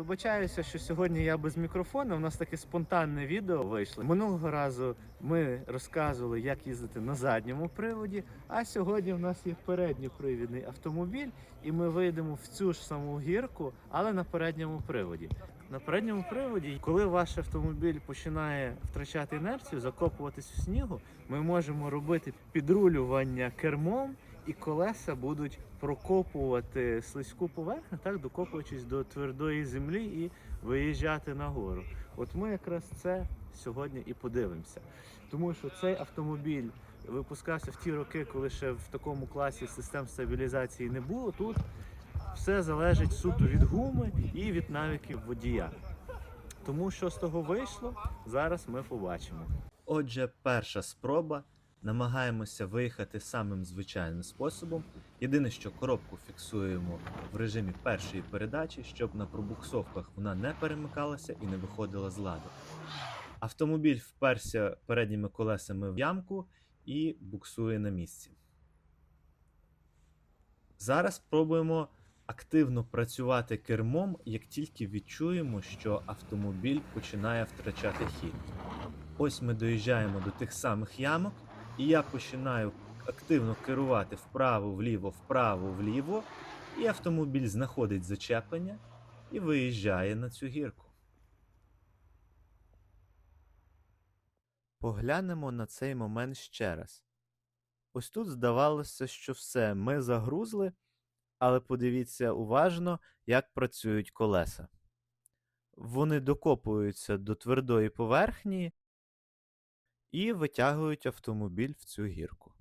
Вибачаюся, що сьогодні я без мікрофона. У нас таке спонтанне відео вийшло. Минулого разу ми розказували, як їздити на задньому приводі. А сьогодні в нас є передньопривідний автомобіль, і ми вийдемо в цю ж саму гірку, але на передньому приводі. На передньому приводі, коли ваш автомобіль починає втрачати інерцію, закопуватись в снігу, ми можемо робити підрулювання кермом, і колеса будуть прокопувати слизьку поверхню, так докопуючись до твердої землі і виїжджати нагору. От ми якраз це сьогодні і подивимося. Тому що цей автомобіль випускався в ті роки, коли ще в такому класі систем стабілізації не було. Тут все залежить суто від гуми і від навиків водія. Тому що з того вийшло, зараз ми побачимо. Отже, перша спроба. Намагаємося виїхати самим звичайним способом. Єдине, що коробку фіксуємо в режимі першої передачі, щоб на пробуксовках вона не перемикалася і не виходила з ладу. Автомобіль вперся передніми колесами в ямку і буксує на місці. Зараз пробуємо активно працювати кермом, як тільки відчуємо, що автомобіль починає втрачати хід. Ось ми доїжджаємо до тих самих ямок, і я починаю активно керувати вправо, вліво, вправо, вліво, і автомобіль знаходить зачеплення і виїжджає на цю гірку. Поглянемо на цей момент ще раз. Ось тут здавалося, що все, ми загрузли, але подивіться уважно, як працюють колеса. Вони докопуються до твердої поверхні і витягують автомобіль в цю гірку.